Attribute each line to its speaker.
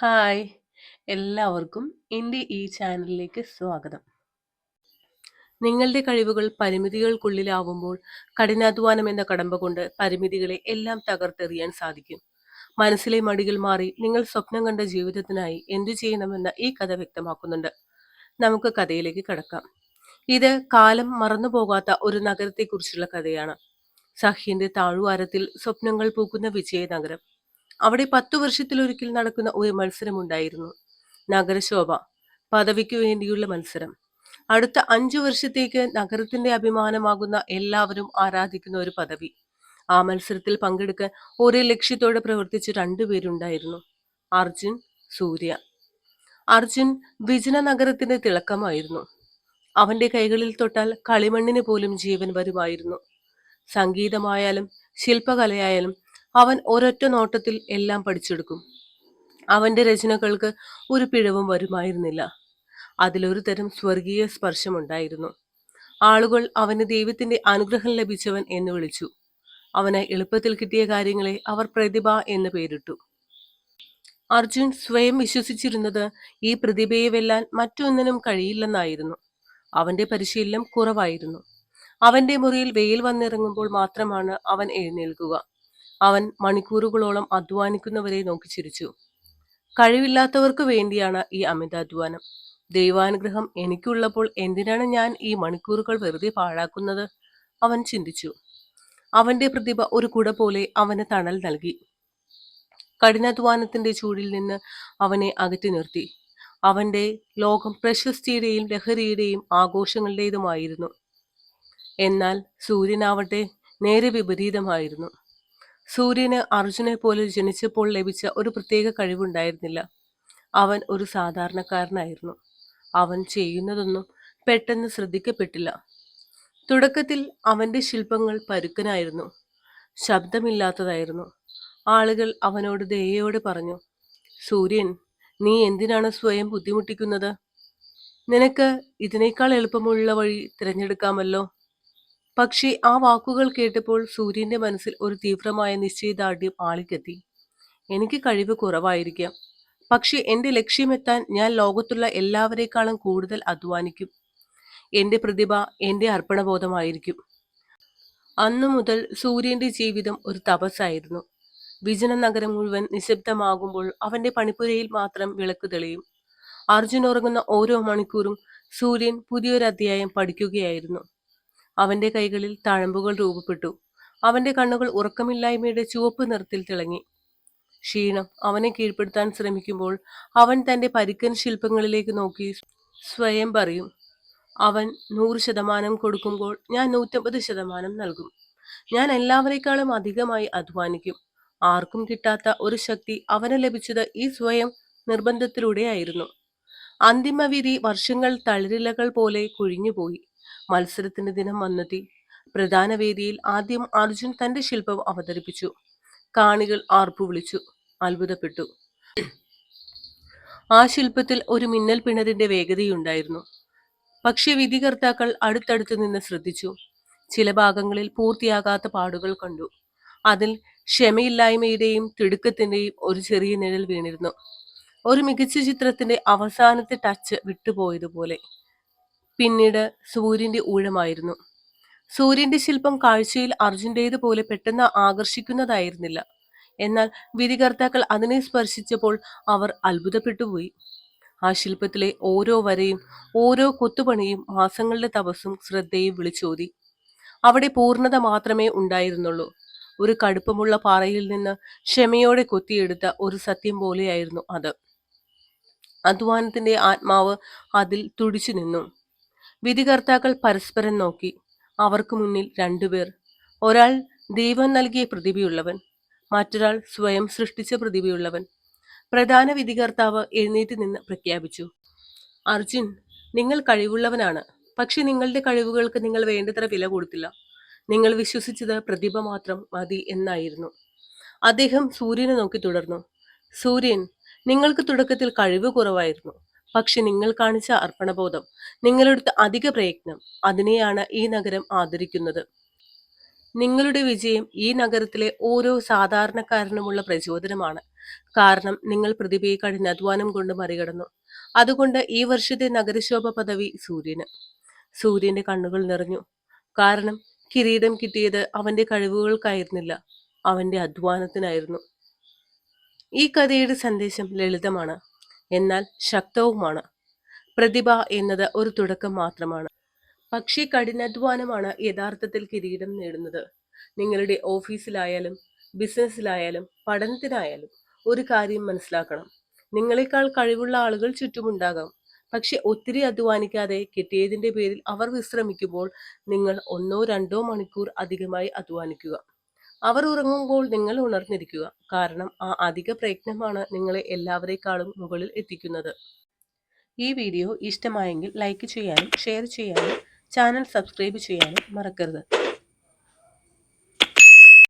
Speaker 1: Hi. എല്ലാവർക്കും എന്റെ ഈ ചാനലിലേക്ക് സ്വാഗതം. നിങ്ങളുടെ കഴിവുകൾ പരിമിതികൾക്കുള്ളിലാവുമ്പോൾ കഠിനാധ്വാനം എന്ന കടമ്പ കൊണ്ട് പരിമിതികളെ എല്ലാം തകർത്തെറിയാൻ സാധിക്കും. മനസ്സിലെ മടികൾ മാറി നിങ്ങൾ സ്വപ്നം കണ്ട ജീവിതത്തിനായി എന്തു ചെയ്യണമെന്ന ഈ കഥ വ്യക്തമാക്കുന്നുണ്ട്. നമുക്ക് കഥയിലേക്ക് കടക്കാം. ഇത് കാലം മറന്നു പോകാത്ത ഒരു നഗരത്തെക്കുറിച്ചുള്ള കഥയാണ്. സഹ്യന്റെ താഴ്വാരത്തിൽ സ്വപ്നങ്ങൾ പൂക്കുന്ന വിജയനഗരം. അവിടെ പത്തു വർഷത്തിലൊരിക്കൽ നടക്കുന്ന ഒരു മത്സരമുണ്ടായിരുന്നു. നഗരശോഭ പദവിക്ക് വേണ്ടിയുള്ള മത്സരം. അടുത്ത അഞ്ചു വർഷത്തേക്ക് നഗരത്തിന്റെ അഭിമാനമാകുന്ന എല്ലാവരും ആരാധിക്കുന്ന ഒരു പദവി. ആ മത്സരത്തിൽ പങ്കെടുക്കാൻ ഒരേ ലക്ഷ്യത്തോടെ പ്രവർത്തിച്ച രണ്ടുപേരുണ്ടായിരുന്നു അർജുൻ സൂര്യ. അർജുൻ വിജന നഗരത്തിന്റെ തിളക്കമായിരുന്നു. അവന്റെ കൈകളിൽ തൊട്ടാൽ കളിമണ്ണിന് പോലും ജീവൻ വരുമായിരുന്നു. സംഗീതമായാലും ശില്പകലയായാലും അവൻ ഒരൊറ്റ നോട്ടത്തിൽ എല്ലാം പഠിച്ചെടുക്കും. അവന്റെ രചനകൾക്ക് ഒരു പിഴവും വരുമായിരുന്നില്ല. അതിലൊരു തരം സ്വർഗീയ സ്പർശമുണ്ടായിരുന്നു. ആളുകൾ അവന് ദൈവത്തിന്റെ അനുഗ്രഹം ലഭിച്ചവൻ എന്ന് വിളിച്ചു. അവന് എളുപ്പത്തിൽ കിട്ടിയ കാര്യങ്ങളെ അവർ പ്രതിഭ എന്ന് പേരിട്ടു. അർജുൻ സ്വയം വിശ്വസിച്ചിരുന്നത് ഈ പ്രതിഭയെ വെല്ലാൻ മറ്റൊന്നിനും കഴിയില്ലെന്നായിരുന്നു. അവന്റെ പരിശീലനം കുറവായിരുന്നു. അവന്റെ മുറിയിൽ വെയിൽ വന്നിറങ്ങുമ്പോൾ മാത്രമാണ് അവൻ എഴുന്നേൽക്കുക. അവൻ മണിക്കൂറുകളോളം അധ്വാനിക്കുന്നവരെ നോക്കി ചിരിച്ചു. കഴിവില്ലാത്തവർക്ക് വേണ്ടിയാണ് ഈ അമിതാധ്വാനം ദൈവാനുഗ്രഹം എനിക്കുള്ളപ്പോൾ എന്തിനാണ് ഞാൻ ഈ മണിക്കൂറുകൾ വെറുതെ പാഴാക്കുന്നത്? അവൻ ചിന്തിച്ചു. അവന്റെ പ്രതിഭ ഒരു കുട പോലെ അവന് തണൽ നൽകി. കഠിനാധ്വാനത്തിന്റെ ചൂടിൽ നിന്ന് അവനെ അകറ്റി നിർത്തി. അവന്റെ ലോകം പ്രശസ്തിയുടെയും ലഹരിയുടെയും ആഘോഷങ്ങളുടേതുമായിരുന്നു. എന്നാൽ സൂര്യനാവട്ടെ നേരെ വിപരീതമായിരുന്നു. സൂര്യന് അർജുനെ പോലെ ജനിച്ചപ്പോൾ ലഭിച്ച ഒരു പ്രത്യേക കഴിവുണ്ടായിരുന്നില്ല. അവൻ ഒരു സാധാരണക്കാരനായിരുന്നു. അവൻ ചെയ്യുന്നതൊന്നും പെട്ടെന്ന് ശ്രദ്ധിക്കപ്പെട്ടില്ല. തുടക്കത്തിൽ അവന്റെ ശില്പങ്ങൾ പരുക്കനായിരുന്നു. ശബ്ദമില്ലാത്തതായിരുന്നു. ആളുകൾ അവനോട് ദയയോടെ പറഞ്ഞു സൂര്യൻ നീ എന്തിനാണ് സ്വയം ബുദ്ധിമുട്ടിക്കുന്നത്? നിനക്ക് ഇതിനേക്കാൾ എളുപ്പമുള്ള വഴി തിരഞ്ഞെടുക്കാമല്ലോ. പക്ഷേ ആ വാക്കുകൾ കേട്ടപ്പോൾ സൂര്യന്റെ മനസ്സിൽ ഒരു തീവ്രമായ നിശ്ചയദാർഢ്യം ആളിക്കെത്തി. എനിക്ക് കഴിവ് കുറവായിരിക്കാം. പക്ഷേ എന്റെ ലക്ഷ്യമെത്താൻ ഞാൻ ലോകത്തുള്ള എല്ലാവരെക്കാളും കൂടുതൽ അധ്വാനിക്കും. എന്റെ പ്രതിഭ എന്റെ അർപ്പണബോധമായിരിക്കും. അന്നു മുതൽ സൂര്യന്റെ ജീവിതം ഒരു തപസ്സായിരുന്നു. വിജന നഗരം മുഴുവൻ നിശബ്ദമാകുമ്പോൾ അവന്റെ പണിപ്പുരയിൽ മാത്രം വിളക്ക് തെളിയും. അർജുൻ ഉറങ്ങുന്ന ഓരോ മണിക്കൂറും സൂര്യൻ പുതിയൊരു അധ്യായം പഠിക്കുകയായിരുന്നു. അവന്റെ കൈകളിൽ തഴമ്പുകൾ രൂപപ്പെട്ടു. അവന്റെ കണ്ണുകൾ ഉറക്കമില്ലായ്മയുടെ ചുവപ്പ് നിറത്തിൽ തിളങ്ങി. ക്ഷീണം അവനെ കീഴ്പ്പെടുത്താൻ ശ്രമിക്കുമ്പോൾ അവൻ തന്റെ പരിക്കൻ ശില്പങ്ങളിലേക്ക് നോക്കി സ്വയം പറയും അവൻ നൂറ് ശതമാനം കൊടുക്കുമ്പോൾ ഞാൻ നൂറ്റമ്പത് ശതമാനം നൽകും. ഞാൻ എല്ലാവരെക്കാളും അധികമായി അധ്വാനിക്കും. ആർക്കും കിട്ടാത്ത ഒരു ശക്തി അവന് ലഭിച്ചത് ഈ സ്വയം നിർബന്ധത്തിലൂടെയായിരുന്നു അന്തിമവിധി വർഷങ്ങൾ തളിരിലകൾ പോലെ കൊഴിഞ്ഞുപോയി. മത്സരത്തിന്റെ ദിനം വന്നെത്തി പ്രധാന വേദിയിൽ ആദ്യം അർജുൻ തന്റെ ശില്പം അവതരിപ്പിച്ചു. കാണികൾ ആർപ്പു വിളിച്ചു. അത്ഭുതപ്പെട്ടു. ആ ശില്പത്തിൽ ഒരു മിന്നൽ പിണറിന്റെ വേഗതയുണ്ടായിരുന്നു. പക്ഷെ വിധികർത്താക്കൾ അടുത്തടുത്ത് നിന്ന് ശ്രദ്ധിച്ചു. ചില ഭാഗങ്ങളിൽ പൂർത്തിയാകാത്ത പാടുകൾ കണ്ടു. അതിൽ ക്ഷമയില്ലായ്മയുടെയും തിടുക്കത്തിന്റെയും ഒരു ചെറിയ നിഴൽ വീണിരുന്നു. ഒരു മികച്ച ചിത്രത്തിന്റെ അവസാനത്തെ ടച്ച് വിട്ടുപോയതുപോലെ. പിന്നീട് സൂര്യന്റെ ഊഴമായിരുന്നു. സൂര്യന്റെ ശില്പം കാഴ്ചയിൽ അർജുന്റേതുപോലെ പെട്ടെന്ന് ആകർഷിക്കുന്നതായിരുന്നില്ല. എന്നാൽ വിധികർത്താക്കൾ അതിനെ സ്പർശിച്ചപ്പോൾ അവർ അത്ഭുതപ്പെട്ടുപോയി. ആ ശില്പത്തിലെ ഓരോ വരയും ഓരോ കൊത്തുപണിയും മാസങ്ങളുടെ തപസ്സും ശ്രദ്ധയും വിളിച്ചോതി. അവിടെ പൂർണത മാത്രമേ ഉണ്ടായിരുന്നുള്ളൂ. ഒരു കടുപ്പമുള്ള പാറയിൽ നിന്ന് ക്ഷമയോടെ കൊത്തിയെടുത്ത ഒരു സത്യം പോലെയായിരുന്നു അത്. അധ്വാനത്തിന്റെ ആത്മാവ് അതിൽ തുടിച്ചു നിന്നു. വിധികർത്താക്കൾ പരസ്പരം നോക്കി. അവർക്ക് മുന്നിൽ രണ്ടുപേർ. ഒരാൾ ദൈവം നൽകിയ പ്രതിഭയുള്ളവൻ മറ്റൊരാൾ സ്വയം സൃഷ്ടിച്ച പ്രതിഭയുള്ളവൻ. പ്രധാന വിധികർത്താവ് എഴുന്നേറ്റ് നിന്ന് പ്രഖ്യാപിച്ചു. അർജുൻ നിങ്ങൾ കഴിവുള്ളവനാണ്. പക്ഷെ നിങ്ങളുടെ കഴിവുകൾക്ക് നിങ്ങൾ വേണ്ടത്ര വില കൊടുത്തില്ല. നിങ്ങൾ വിശ്വസിച്ചത് പ്രതിഭ മാത്രം മതി എന്നായിരുന്നു. അദ്ദേഹം സൂര്യനെ നോക്കി തുടർന്നു. സൂര്യൻ നിങ്ങൾക്ക് തുടക്കത്തിൽ കഴിവ് കുറവായിരുന്നു. പക്ഷെ നിങ്ങൾ കാണിച്ച അർപ്പണബോധം നിങ്ങളെടുത്ത അധിക പ്രയത്നം അതിനെയാണ് ഈ നഗരം ആദരിക്കുന്നത്. നിങ്ങളുടെ വിജയം ഈ നഗരത്തിലെ ഓരോ സാധാരണക്കാരനുമുള്ള പ്രചോദനമാണ്. കാരണം നിങ്ങൾ പ്രതിഭയെ കഠിനാധ്വാനം കൊണ്ട് മറികടന്നു. അതുകൊണ്ട് ഈ വർഷത്തെ നഗരശോഭ പദവി സൂര്യന്. സൂര്യന്റെ കണ്ണുകൾ നിറഞ്ഞു. കാരണം കിരീടം കിട്ടിയത് അവന്റെ കഴിവുകൾക്കായിരുന്നില്ല അവന്റെ അധ്വാനത്തിനായിരുന്നു. ഈ കഥയുടെ സന്ദേശം ലളിതമാണ്. എന്നാൽ ശക്തവുമാണ്. പ്രതിഭ എന്നത് ഒരു തുടക്കം മാത്രമാണ്. പക്ഷേ കഠിനാധ്വാനമാണ് യഥാർത്ഥത്തിൽ കിരീടം നേടുന്നത്. നിങ്ങളുടെ ഓഫീസിലായാലും ബിസിനസ്സിലായാലും പഠനത്തിനായാലും ഒരു കാര്യം മനസ്സിലാക്കണം. നിങ്ങളെക്കാൾ കഴിവുള്ള ആളുകൾ ചുറ്റുമുണ്ടാകാം. പക്ഷെ ഒത്തിരി അധ്വാനിക്കാതെ കിട്ടിയതിന്റെ പേരിൽ അവർ വിശ്രമിക്കുമ്പോൾ നിങ്ങൾ ഒന്നോ രണ്ടോ മണിക്കൂർ അധികമായി അധ്വാനിക്കുക. അവർ ഉറങ്ങുമ്പോൾ നിങ്ങൾ ഉണർന്നിരിക്കുക. കാരണം ആ അധിക പ്രയത്നമാണ് നിങ്ങളെ എല്ലാവരെക്കാളും മുകളിൽ എത്തിക്കുന്നത്. ഈ വീഡിയോ ഇഷ്ടമായെങ്കിൽ ലൈക്ക് ചെയ്യാനും ഷെയർ ചെയ്യാനും ചാനൽ സബ്സ്ക്രൈബ് ചെയ്യാനും മറക്കരുത്.